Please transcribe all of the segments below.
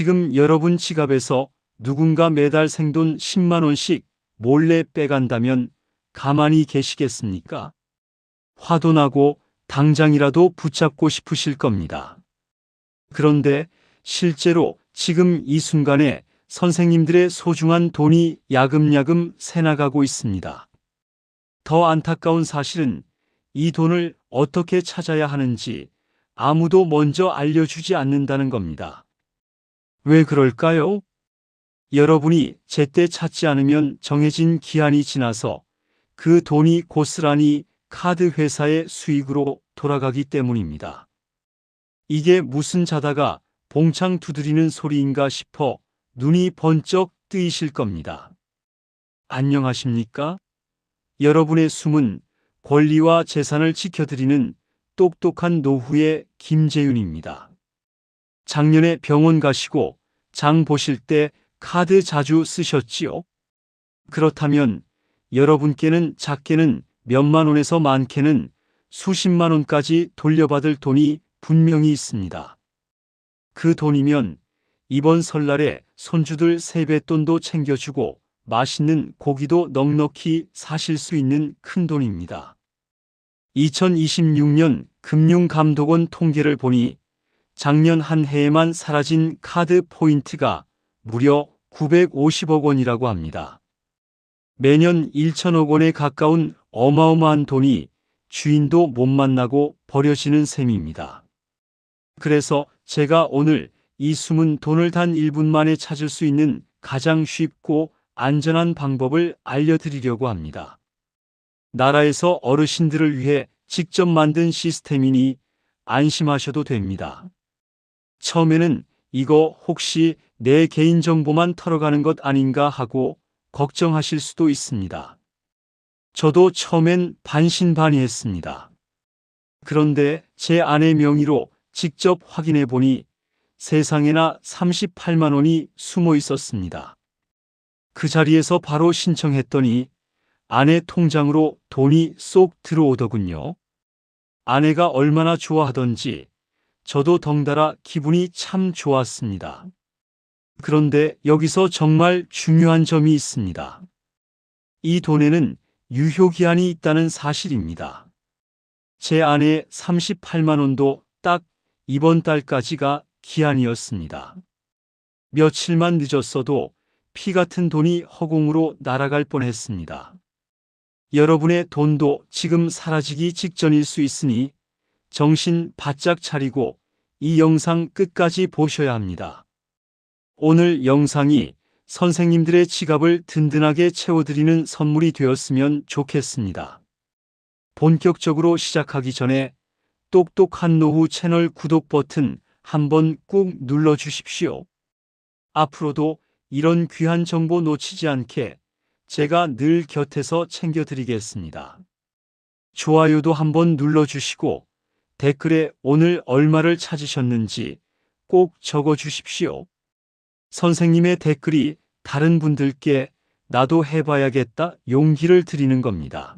지금 여러분 지갑에서 누군가 매달 생돈 10만 원씩 몰래 빼간다면 가만히 계시겠습니까? 화도 나고 당장이라도 붙잡고 싶으실 겁니다. 그런데 실제로 지금 이 순간에 선생님들의 소중한 돈이 야금야금 새나가고 있습니다. 더 안타까운 사실은 이 돈을 어떻게 찾아야 하는지 아무도 먼저 알려주지 않는다는 겁니다. 왜 그럴까요? 여러분이 제때 찾지 않으면 정해진 기한이 지나서 그 돈이 고스란히 카드 회사의 수익으로 돌아가기 때문입니다. 이게 무슨 자다가 봉창 두드리는 소리인가 싶어 눈이 번쩍 뜨이실 겁니다. 안녕하십니까? 여러분의 숨은 권리와 재산을 지켜드리는 똑똑한 노후의 김재윤입니다. 작년에 병원 가시고 장 보실 때 카드 자주 쓰셨지요? 그렇다면 여러분께는 작게는 몇만 원에서 많게는 수십만 원까지 돌려받을 돈이 분명히 있습니다. 그 돈이면 이번 설날에 손주들 세뱃돈도 챙겨주고 맛있는 고기도 넉넉히 사실 수 있는 큰 돈입니다. 2026년 금융감독원 통계를 보니 작년 한 해에만 사라진 카드 포인트가 무려 950억 원이라고 합니다. 매년 1천억 원에 가까운 어마어마한 돈이 주인도 못 만나고 버려지는 셈입니다. 그래서 제가 오늘 이 숨은 돈을 단 1분 만에 찾을 수 있는 가장 쉽고 안전한 방법을 알려드리려고 합니다. 나라에서 어르신들을 위해 직접 만든 시스템이니 안심하셔도 됩니다. 처음에는 이거 혹시 내 개인정보만 털어가는 것 아닌가 하고 걱정하실 수도 있습니다. 저도 처음엔 반신반의했습니다. 그런데 제 아내 명의로 직접 확인해 보니 세상에나 38만 원이 숨어 있었습니다. 그 자리에서 바로 신청했더니 아내 통장으로 돈이 쏙 들어오더군요. 아내가 얼마나 좋아하던지 저도 덩달아 기분이 참 좋았습니다. 그런데 여기서 정말 중요한 점이 있습니다. 이 돈에는 유효기한이 있다는 사실입니다. 제 아내의 38만 원도 딱 이번 달까지가 기한이었습니다. 며칠만 늦었어도 피 같은 돈이 허공으로 날아갈 뻔했습니다. 여러분의 돈도 지금 사라지기 직전일 수 있으니 정신 바짝 차리고 이 영상 끝까지 보셔야 합니다. 오늘 영상이 선생님들의 지갑을 든든하게 채워드리는 선물이 되었으면 좋겠습니다. 본격적으로 시작하기 전에 똑똑한 노후 채널 구독 버튼 한번 꾹 눌러 주십시오. 앞으로도 이런 귀한 정보 놓치지 않게 제가 늘 곁에서 챙겨드리겠습니다. 좋아요도 한번 눌러주시고 댓글에 오늘 얼마를 찾으셨는지 꼭 적어 주십시오. 선생님의 댓글이 다른 분들께 나도 해봐야겠다 용기를 드리는 겁니다.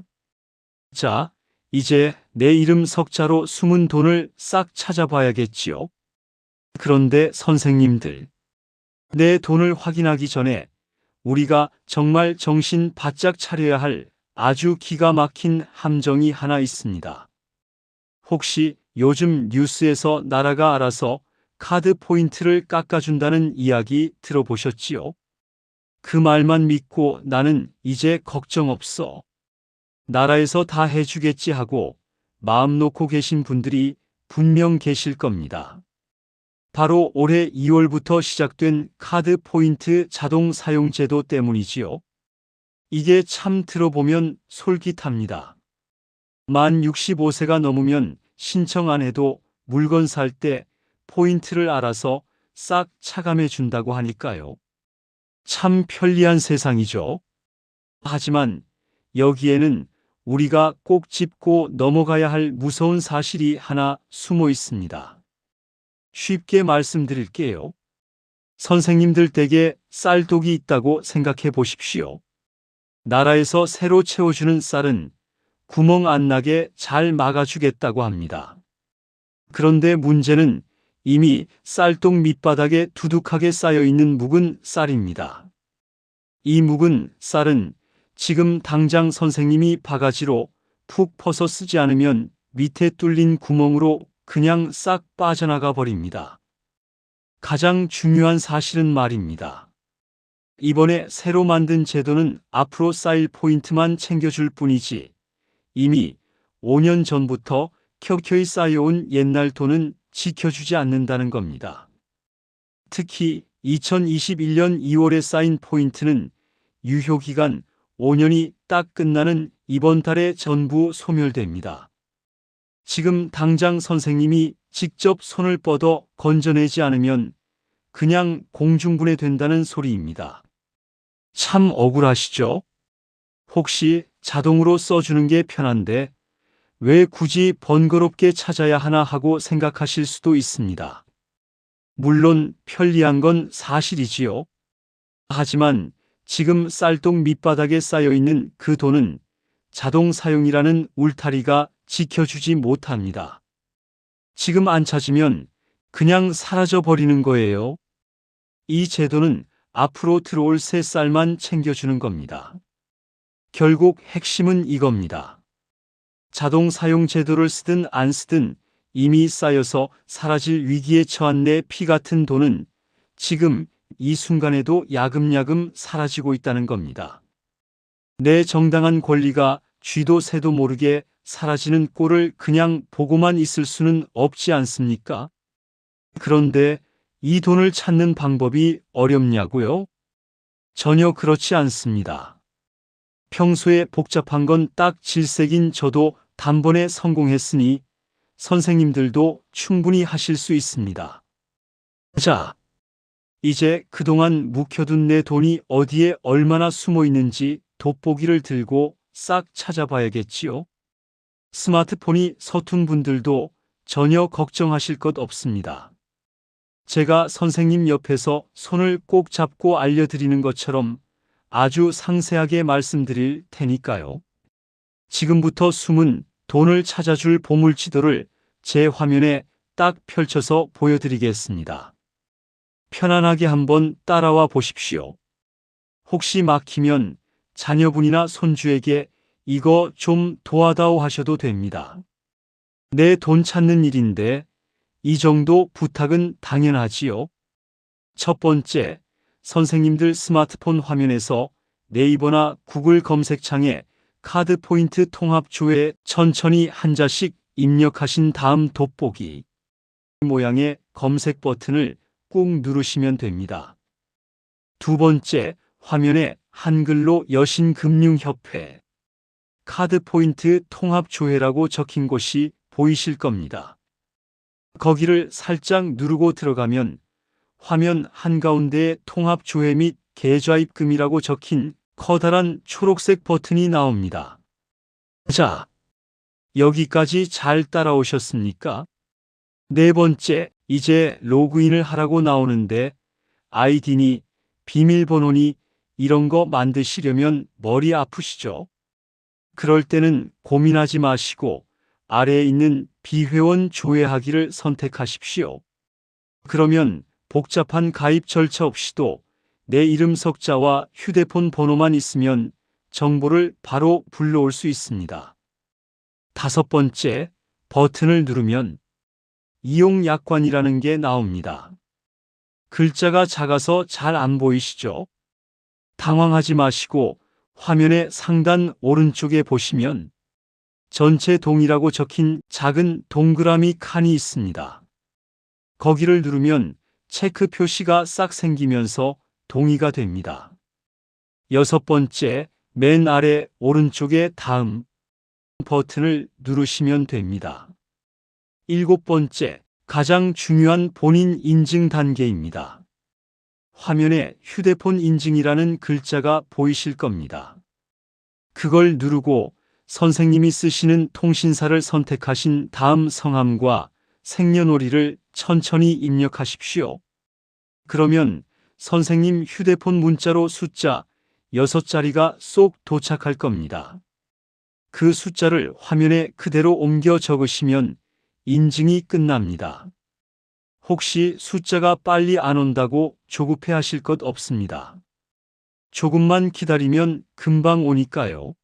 자, 이제 내 이름 석자로 숨은 돈을 싹 찾아봐야겠지요. 그런데 선생님들, 내 돈을 확인하기 전에 우리가 정말 정신 바짝 차려야 할 아주 기가 막힌 함정이 하나 있습니다. 혹시 요즘 뉴스에서 나라가 알아서 카드 포인트를 깎아준다는 이야기 들어보셨지요? 그 말만 믿고 나는 이제 걱정 없어. 나라에서 다 해주겠지 하고 마음 놓고 계신 분들이 분명 계실 겁니다. 바로 올해 2월부터 시작된 카드 포인트 자동 사용 제도 때문이지요. 이게 참 들어보면 솔깃합니다. 만 65세가 넘으면 신청 안 해도 물건 살 때 포인트를 알아서 싹 차감해 준다고 하니까요. 참 편리한 세상이죠. 하지만 여기에는 우리가 꼭 짚고 넘어가야 할 무서운 사실이 하나 숨어 있습니다. 쉽게 말씀드릴게요. 선생님들 댁에 쌀독이 있다고 생각해 보십시오. 나라에서 새로 채워주는 쌀은 구멍 안 나게 잘 막아주겠다고 합니다. 그런데 문제는 이미 쌀통 밑바닥에 두둑하게 쌓여 있는 묵은 쌀입니다. 이 묵은 쌀은 지금 당장 선생님이 바가지로 푹 퍼서 쓰지 않으면 밑에 뚫린 구멍으로 그냥 싹 빠져나가 버립니다. 가장 중요한 사실은 말입니다. 이번에 새로 만든 제도는 앞으로 쌓일 포인트만 챙겨줄 뿐이지 이미 5년 전부터 켜켜이 쌓여온 옛날 돈은 지켜주지 않는다는 겁니다. 특히 2021년 2월에 쌓인 포인트는 유효기간 5년이 딱 끝나는 이번 달에 전부 소멸됩니다. 지금 당장 선생님이 직접 손을 뻗어 건져내지 않으면 그냥 공중분해 된다는 소리입니다. 참 억울하시죠? 혹시 자동으로 써주는 게 편한데 왜 굳이 번거롭게 찾아야 하나 하고 생각하실 수도 있습니다. 물론 편리한 건 사실이지요. 하지만 지금 쌀통 밑바닥에 쌓여 있는 그 돈은 자동 사용이라는 울타리가 지켜주지 못합니다. 지금 안 찾으면 그냥 사라져 버리는 거예요. 이 제도는 앞으로 들어올 새 쌀만 챙겨주는 겁니다. 결국 핵심은 이겁니다. 자동 사용 제도를 쓰든 안 쓰든 이미 쌓여서 사라질 위기에 처한 내 피 같은 돈은 지금 이 순간에도 야금야금 사라지고 있다는 겁니다. 내 정당한 권리가 쥐도 새도 모르게 사라지는 꼴을 그냥 보고만 있을 수는 없지 않습니까? 그런데 이 돈을 찾는 방법이 어렵냐고요? 전혀 그렇지 않습니다. 평소에 복잡한 건 딱 질색인 저도 단번에 성공했으니 선생님들도 충분히 하실 수 있습니다. 자, 이제 그동안 묵혀둔 내 돈이 어디에 얼마나 숨어 있는지 돋보기를 들고 싹 찾아봐야겠지요. 스마트폰이 서툰 분들도 전혀 걱정하실 것 없습니다. 제가 선생님 옆에서 손을 꼭 잡고 알려드리는 것처럼 아주 상세하게 말씀드릴 테니까요. 지금부터 숨은 돈을 찾아줄 보물 지도를 제 화면에 딱 펼쳐서 보여드리겠습니다. 편안하게 한번 따라와 보십시오. 혹시 막히면 자녀분이나 손주에게 이거 좀 도와다오 하셔도 됩니다. 내 돈 찾는 일인데 이 정도 부탁은 당연하지요. 첫 번째, 선생님들 스마트폰 화면에서 네이버나 구글 검색창에 카드 포인트 통합 조회에 천천히 한자씩 입력하신 다음 돋보기 모양의 검색 버튼을 꾹 누르시면 됩니다. 두 번째, 화면에 한글로 여신금융협회 카드 포인트 통합 조회라고 적힌 곳이 보이실 겁니다. 거기를 살짝 누르고 들어가면 화면 한가운데에 통합 조회 및 계좌 입금이라고 적힌 커다란 초록색 버튼이 나옵니다. 자, 여기까지 잘 따라오셨습니까? 네 번째, 이제 로그인을 하라고 나오는데 아이디니, 비밀번호니 이런 거 만드시려면 머리 아프시죠? 그럴 때는 고민하지 마시고 아래에 있는 비회원 조회하기를 선택하십시오. 그러면 복잡한 가입 절차 없이도 내 이름 석자와 휴대폰 번호만 있으면 정보를 바로 불러올 수 있습니다. 다섯 번째, 버튼을 누르면 이용 약관이라는 게 나옵니다. 글자가 작아서 잘 안 보이시죠? 당황하지 마시고 화면의 상단 오른쪽에 보시면 전체 동이라고 적힌 작은 동그라미 칸이 있습니다. 거기를 누르면 체크 표시가 싹 생기면서 동의가 됩니다. 여섯 번째, 맨 아래 오른쪽에 다음 버튼을 누르시면 됩니다. 일곱 번째, 가장 중요한 본인 인증 단계입니다. 화면에 휴대폰 인증이라는 글자가 보이실 겁니다. 그걸 누르고 선생님이 쓰시는 통신사를 선택하신 다음 성함과 생년월일을 천천히 입력하십시오. 그러면 선생님 휴대폰 문자로 숫자 6자리가 쏙 도착할 겁니다. 그 숫자를 화면에 그대로 옮겨 적으시면 인증이 끝납니다. 혹시 숫자가 빨리 안 온다고 조급해 하실 것 없습니다. 조금만 기다리면 금방 오니까요.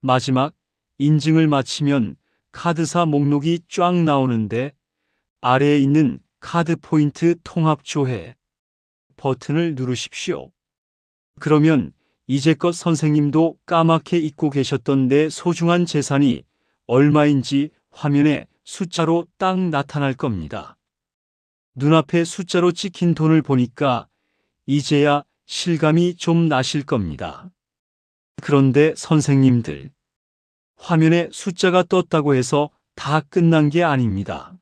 마지막 인증을 마치면 카드사 목록이 쫙 나오는데 아래에 있는 카드 포인트 통합 조회 버튼을 누르십시오. 그러면 이제껏 선생님도 까맣게 잊고 계셨던 내 소중한 재산이 얼마인지 화면에 숫자로 딱 나타날 겁니다. 눈앞에 숫자로 찍힌 돈을 보니까 이제야 실감이 좀 나실 겁니다. 그런데 선생님들, 화면에 숫자가 떴다고 해서 다 끝난 게 아닙니다.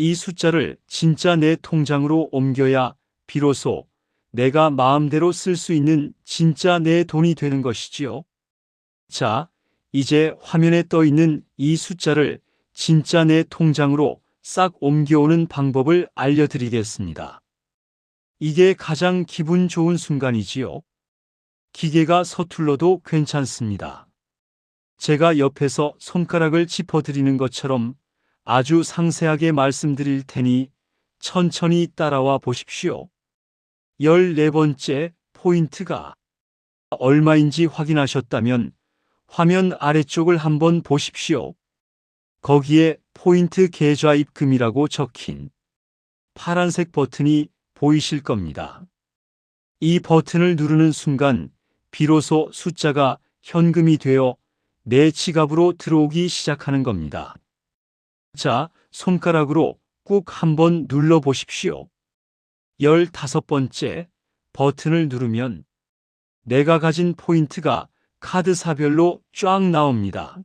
이 숫자를 진짜 내 통장으로 옮겨야 비로소 내가 마음대로 쓸 수 있는 진짜 내 돈이 되는 것이지요. 자, 이제 화면에 떠 있는 이 숫자를 진짜 내 통장으로 싹 옮겨오는 방법을 알려드리겠습니다. 이게 가장 기분 좋은 순간이지요. 기계가 서툴러도 괜찮습니다. 제가 옆에서 손가락을 짚어드리는 것처럼 아주 상세하게 말씀드릴 테니 천천히 따라와 보십시오. 14번째 포인트가 얼마인지 확인하셨다면 화면 아래쪽을 한번 보십시오. 거기에 포인트 계좌 입금이라고 적힌 파란색 버튼이 보이실 겁니다. 이 버튼을 누르는 순간 비로소 숫자가 현금이 되어 내 지갑으로 들어오기 시작하는 겁니다. 자, 손가락으로 꾹 한번 눌러 보십시오. 15번째 버튼을 누르면 내가 가진 포인트가 카드사별로 쫙 나옵니다.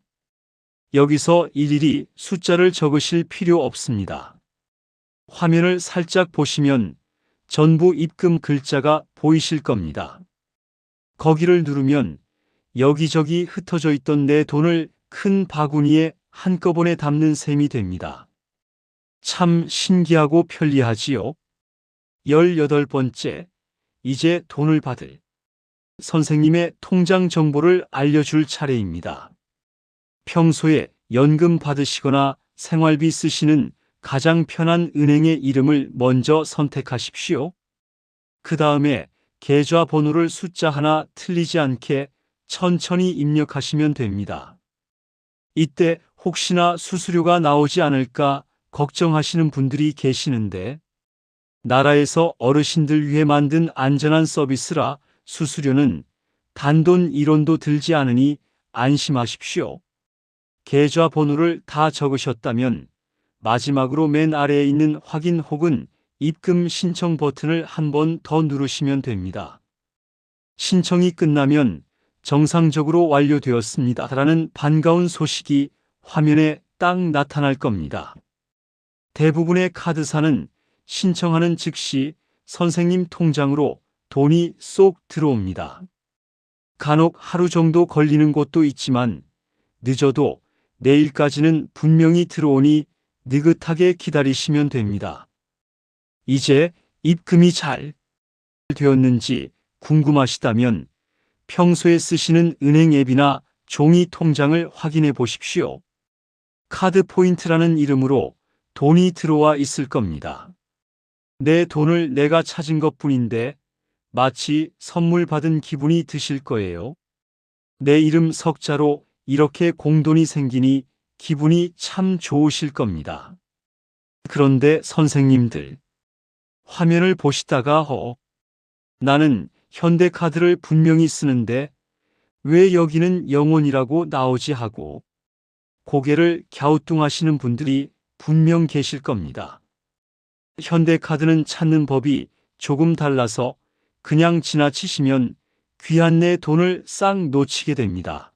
여기서 일일이 숫자를 적으실 필요 없습니다. 화면을 살짝 보시면 전부 입금 글자가 보이실 겁니다. 거기를 누르면 여기저기 흩어져 있던 내 돈을 큰 바구니에 한꺼번에 담는 셈이 됩니다. 참 신기하고 편리하지요. 18번째, 이제 돈을 받을 선생님의 통장 정보를 알려줄 차례입니다. 평소에 연금 받으시거나 생활비 쓰시는 가장 편한 은행의 이름을 먼저 선택하십시오. 그 다음에 계좌 번호를 숫자 하나 틀리지 않게 천천히 입력하시면 됩니다. 이때 혹시나 수수료가 나오지 않을까 걱정하시는 분들이 계시는데 나라에서 어르신들 위해 만든 안전한 서비스라 수수료는 단돈 1원도 들지 않으니 안심하십시오. 계좌 번호를 다 적으셨다면 마지막으로 맨 아래에 있는 확인 혹은 입금 신청 버튼을 한 번 더 누르시면 됩니다. 신청이 끝나면 정상적으로 완료되었습니다. 라는 반가운 소식이 화면에 딱 나타날 겁니다. 대부분의 카드사는 신청하는 즉시 선생님 통장으로 돈이 쏙 들어옵니다. 간혹 하루 정도 걸리는 곳도 있지만 늦어도 내일까지는 분명히 들어오니 느긋하게 기다리시면 됩니다. 이제 입금이 잘 되었는지 궁금하시다면 평소에 쓰시는 은행 앱이나 종이 통장을 확인해 보십시오. 카드 포인트라는 이름으로 돈이 들어와 있을 겁니다. 내 돈을 내가 찾은 것 뿐인데 마치 선물 받은 기분이 드실 거예요. 내 이름 석자로 이렇게 공돈이 생기니 기분이 참 좋으실 겁니다. 그런데 선생님들, 화면을 보시다가 허, 나는 현대카드를 분명히 쓰는데 왜 여기는 영원이라고 나오지 하고 고개를 갸우뚱하시는 분들이 분명 계실 겁니다. 현대카드는 찾는 법이 조금 달라서 그냥 지나치시면 귀한 내 돈을 싹 놓치게 됩니다.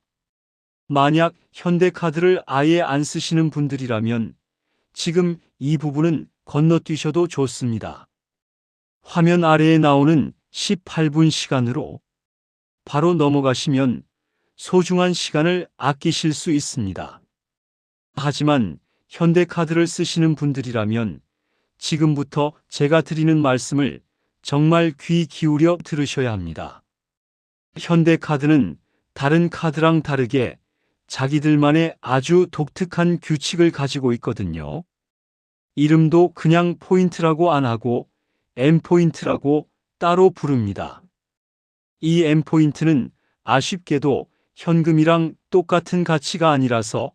만약 현대카드를 아예 안 쓰시는 분들이라면 지금 이 부분은 건너뛰셔도 좋습니다. 화면 아래에 나오는 18분 시간으로 바로 넘어가시면 소중한 시간을 아끼실 수 있습니다. 하지만 현대카드를 쓰시는 분들이라면 지금부터 제가 드리는 말씀을 정말 귀 기울여 들으셔야 합니다. 현대카드는 다른 카드랑 다르게 자기들만의 아주 독특한 규칙을 가지고 있거든요. 이름도 그냥 포인트라고 안 하고 M포인트라고 따로 부릅니다. 이 M포인트는 아쉽게도 현금이랑 똑같은 가치가 아니라서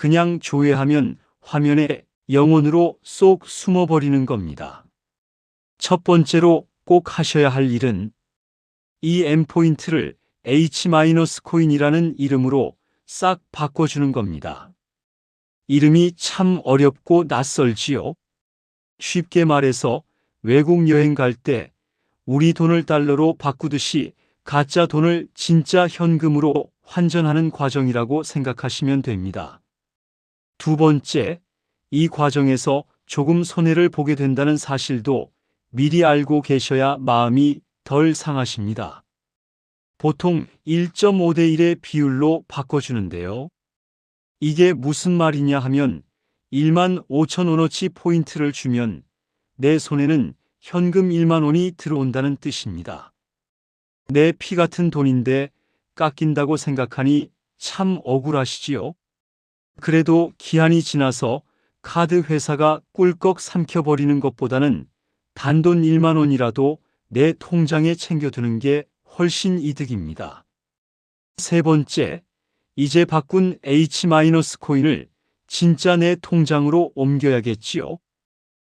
그냥 조회하면 화면에 영혼으로 쏙 숨어버리는 겁니다. 첫 번째로 꼭 하셔야 할 일은 이 M포인트를 H-코인이라는 이름으로 싹 바꿔주는 겁니다. 이름이 참 어렵고 낯설지요? 쉽게 말해서 외국 여행 갈 때 우리 돈을 달러로 바꾸듯이 가짜 돈을 진짜 현금으로 환전하는 과정이라고 생각하시면 됩니다. 두 번째, 이 과정에서 조금 손해를 보게 된다는 사실도 미리 알고 계셔야 마음이 덜 상하십니다. 보통 1.5대 1의 비율로 바꿔주는데요. 이게 무슨 말이냐 하면 1만 5천 원어치 포인트를 주면 내 손에는 현금 1만 원이 들어온다는 뜻입니다. 내 피 같은 돈인데 깎인다고 생각하니 참 억울하시지요? 그래도 기한이 지나서 카드 회사가 꿀꺽 삼켜버리는 것보다는 단돈 1만 원이라도 내 통장에 챙겨두는 게 훨씬 이득입니다. 세 번째, 이제 바꾼 H-코인을 진짜 내 통장으로 옮겨야겠지요.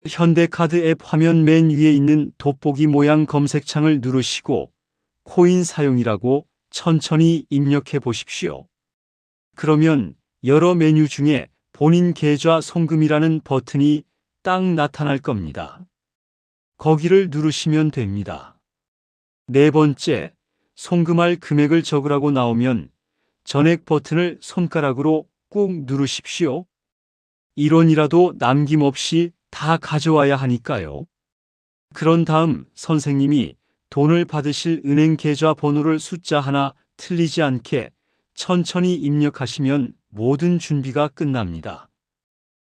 현대카드 앱 화면 맨 위에 있는 돋보기 모양 검색창을 누르시고 코인 사용이라고 천천히 입력해 보십시오. 그러면 여러 메뉴 중에 본인 계좌 송금이라는 버튼이 딱 나타날 겁니다. 거기를 누르시면 됩니다. 네 번째, 송금할 금액을 적으라고 나오면 전액 버튼을 손가락으로 꾹 누르십시오. 1원이라도 남김없이 다 가져와야 하니까요. 그런 다음 선생님이 돈을 받으실 은행 계좌 번호를 숫자 하나 틀리지 않게 천천히 입력하시면 모든 준비가 끝납니다.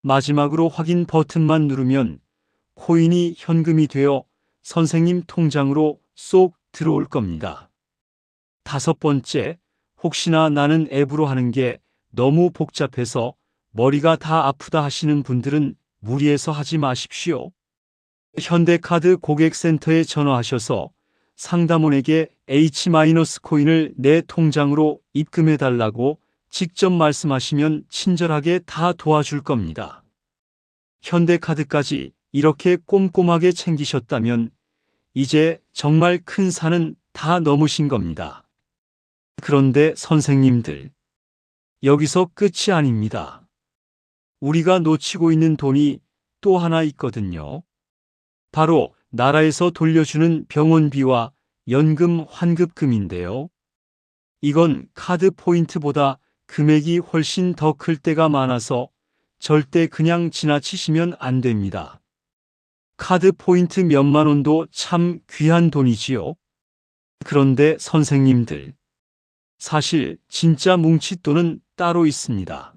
마지막으로 확인 버튼만 누르면 코인이 현금이 되어 선생님 통장으로 쏙 들어올 겁니다. 다섯 번째, 혹시나 나는 앱으로 하는 게 너무 복잡해서 머리가 다 아프다 하시는 분들은 무리해서 하지 마십시오. 현대카드 고객센터에 전화하셔서 상담원에게 H-코인을 내 통장으로 입금해 달라고 직접 말씀하시면 친절하게 다 도와줄 겁니다. 현대카드까지 이렇게 꼼꼼하게 챙기셨다면 이제 정말 큰 산은 다 넘으신 겁니다. 그런데 선생님들, 여기서 끝이 아닙니다. 우리가 놓치고 있는 돈이 또 하나 있거든요. 바로 나라에서 돌려주는 병원비와 연금 환급금인데요. 이건 카드 포인트보다 금액이 훨씬 더 클 때가 많아서 절대 그냥 지나치시면 안 됩니다. 카드 포인트 몇만 원도 참 귀한 돈이지요. 그런데 선생님들, 사실 진짜 뭉칫돈은 따로 있습니다.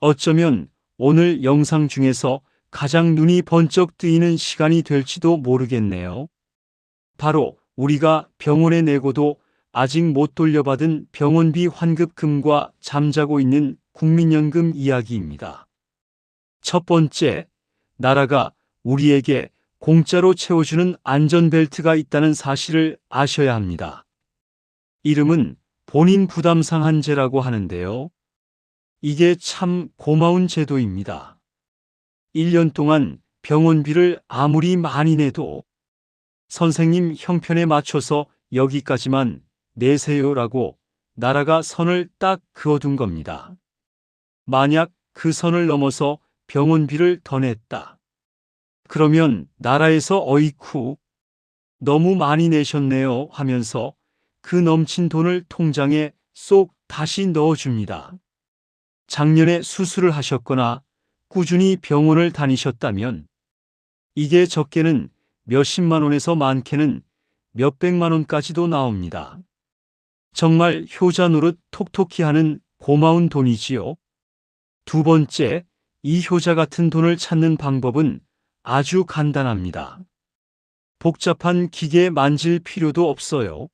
어쩌면 오늘 영상 중에서 가장 눈이 번쩍 뜨이는 시간이 될지도 모르겠네요. 바로 우리가 병원에 내고도 아직 못 돌려받은 병원비 환급금과 잠자고 있는 국민연금 이야기입니다. 첫 번째, 나라가 우리에게 공짜로 채워주는 안전벨트가 있다는 사실을 아셔야 합니다. 이름은 본인 부담 상한제라고 하는데요. 이게 참 고마운 제도입니다. 1년 동안 병원비를 아무리 많이 내도 선생님 형편에 맞춰서 여기까지만 내세요라고 나라가 선을 딱 그어둔 겁니다. 만약 그 선을 넘어서 병원비를 더 냈다. 그러면 나라에서 어이쿠 너무 많이 내셨네요 하면서 그 넘친 돈을 통장에 쏙 다시 넣어줍니다. 작년에 수술을 하셨거나 꾸준히 병원을 다니셨다면 이게 적게는 몇십만 원에서 많게는 몇백만 원까지도 나옵니다. 정말 효자 노릇 톡톡히 하는 고마운 돈이지요. 두 번째, 이 효자 같은 돈을 찾는 방법은 아주 간단합니다. 복잡한 기계 만질 필요도 없어요.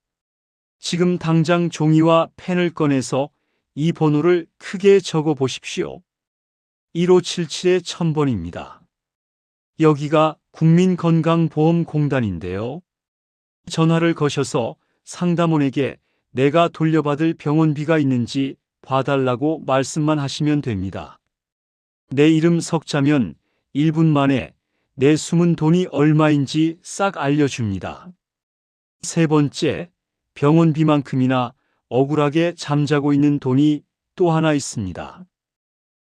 지금 당장 종이와 펜을 꺼내서 이 번호를 크게 적어 보십시오. 1577의 1000번입니다. 여기가 국민건강보험공단인데요. 전화를 거셔서 상담원에게 내가 돌려받을 병원비가 있는지 봐달라고 말씀만 하시면 됩니다. 내 이름 석자면 1분 만에 내 숨은 돈이 얼마인지 싹 알려줍니다. 세 번째, 병원비만큼이나 억울하게 잠자고 있는 돈이 또 하나 있습니다.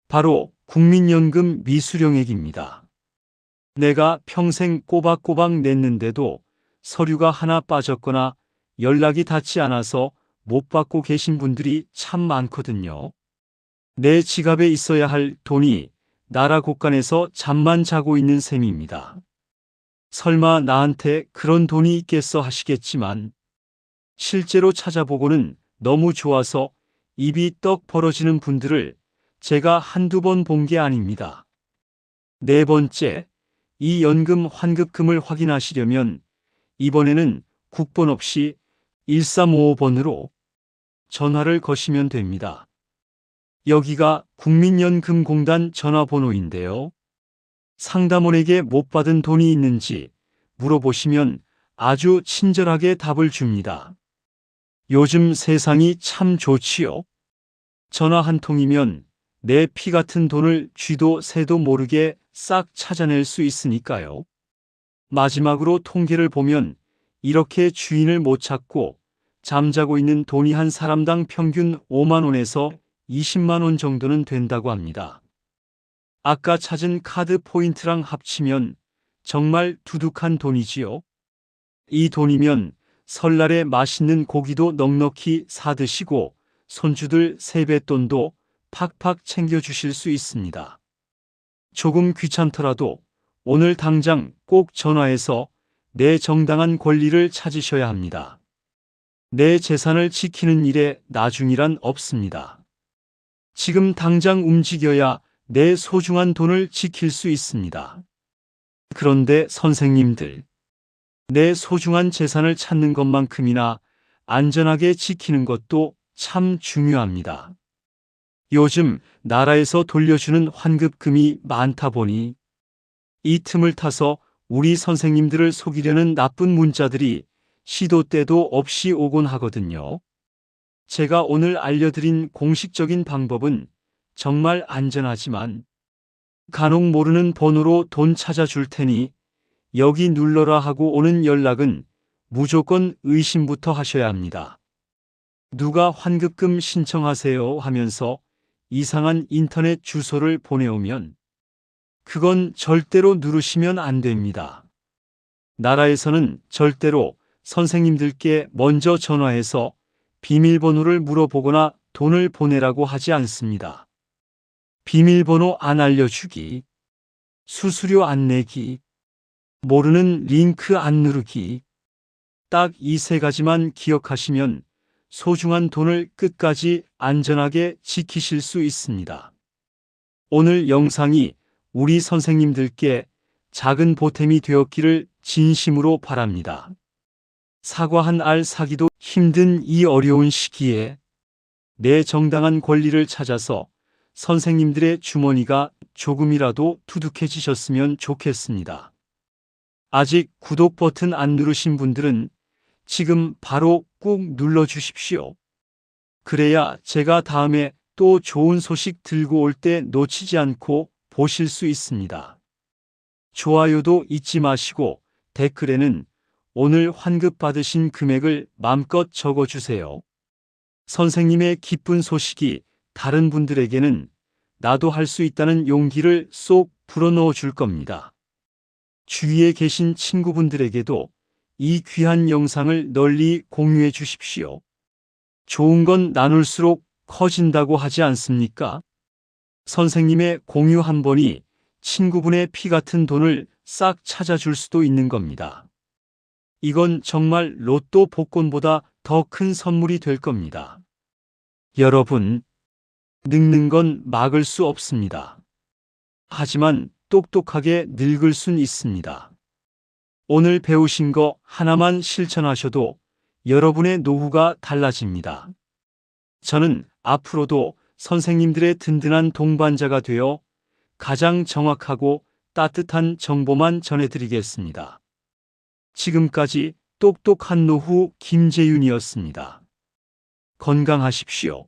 바로 국민연금 미수령액입니다. 내가 평생 꼬박꼬박 냈는데도 서류가 하나 빠졌거나 연락이 닿지 않아서 못 받고 계신 분들이 참 많거든요. 내 지갑에 있어야 할 돈이 나라 곳간에서 잠만 자고 있는 셈입니다. 설마 나한테 그런 돈이 있겠어 하시겠지만 실제로 찾아보고는 너무 좋아서 입이 떡 벌어지는 분들을 제가 한두 번 본 게 아닙니다. 네 번째, 이 연금 환급금을 확인하시려면 이번에는 국번 없이 1355번으로 전화를 거시면 됩니다. 여기가 국민연금공단 전화번호인데요. 상담원에게 못 받은 돈이 있는지 물어보시면 아주 친절하게 답을 줍니다. 요즘 세상이 참 좋지요. 전화 한 통이면 내 피 같은 돈을 쥐도 새도 모르게 싹 찾아낼 수 있으니까요. 마지막으로 통계를 보면 이렇게 주인을 못 찾고 잠자고 있는 돈이 한 사람당 평균 5만 원에서 20만 원 정도는 된다고 합니다. 아까 찾은 카드 포인트랑 합치면 정말 두둑한 돈이지요. 이 돈이면 설날에 맛있는 고기도 넉넉히 사드시고 손주들 세뱃돈도 팍팍 챙겨주실 수 있습니다. 조금 귀찮더라도 오늘 당장 꼭 전화해서 내 정당한 권리를 찾으셔야 합니다. 내 재산을 지키는 일에 나중이란 없습니다. 지금 당장 움직여야 내 소중한 돈을 지킬 수 있습니다. 그런데 선생님들, 내 소중한 재산을 찾는 것만큼이나 안전하게 지키는 것도 참 중요합니다. 요즘 나라에서 돌려주는 환급금이 많다 보니 이 틈을 타서 우리 선생님들을 속이려는 나쁜 문자들이 시도 때도 없이 오곤 하거든요. 제가 오늘 알려드린 공식적인 방법은 정말 안전하지만 간혹 모르는 번호로 돈 찾아줄 테니 여기 눌러라 하고 오는 연락은 무조건 의심부터 하셔야 합니다. 누가 환급금 신청하세요 하면서 이상한 인터넷 주소를 보내오면 그건 절대로 누르시면 안 됩니다. 나라에서는 절대로 선생님들께 먼저 전화해서 비밀번호를 물어보거나 돈을 보내라고 하지 않습니다. 비밀번호 안 알려주기, 수수료 안 내기, 모르는 링크 안 누르기. 딱 이 세 가지만 기억하시면 소중한 돈을 끝까지 안전하게 지키실 수 있습니다. 오늘 영상이 우리 선생님들께 작은 보탬이 되었기를 진심으로 바랍니다. 사과 한 알 사기도 힘든 이 어려운 시기에 내 정당한 권리를 찾아서 선생님들의 주머니가 조금이라도 두둑해지셨으면 좋겠습니다. 아직 구독 버튼 안 누르신 분들은 지금 바로 꾹 눌러 주십시오. 그래야 제가 다음에 또 좋은 소식 들고 올 때 놓치지 않고 보실 수 있습니다. 좋아요도 잊지 마시고 댓글에는 오늘 환급 받으신 금액을 맘껏 적어주세요. 선생님의 기쁜 소식이 다른 분들에게는 나도 할 수 있다는 용기를 쏙 불어넣어 줄 겁니다. 주위에 계신 친구분들에게도 이 귀한 영상을 널리 공유해 주십시오. 좋은 건 나눌수록 커진다고 하지 않습니까? 선생님의 공유 한 번이 친구분의 피 같은 돈을 싹 찾아줄 수도 있는 겁니다. 이건 정말 로또 복권보다 더 큰 선물이 될 겁니다. 여러분, 늙는 건 막을 수 없습니다. 하지만 똑똑하게 늙을 순 있습니다. 오늘 배우신 거 하나만 실천하셔도 여러분의 노후가 달라집니다. 저는 앞으로도 선생님들의 든든한 동반자가 되어 가장 정확하고 따뜻한 정보만 전해드리겠습니다. 지금까지 똑똑한 노후 김재윤이었습니다. 건강하십시오.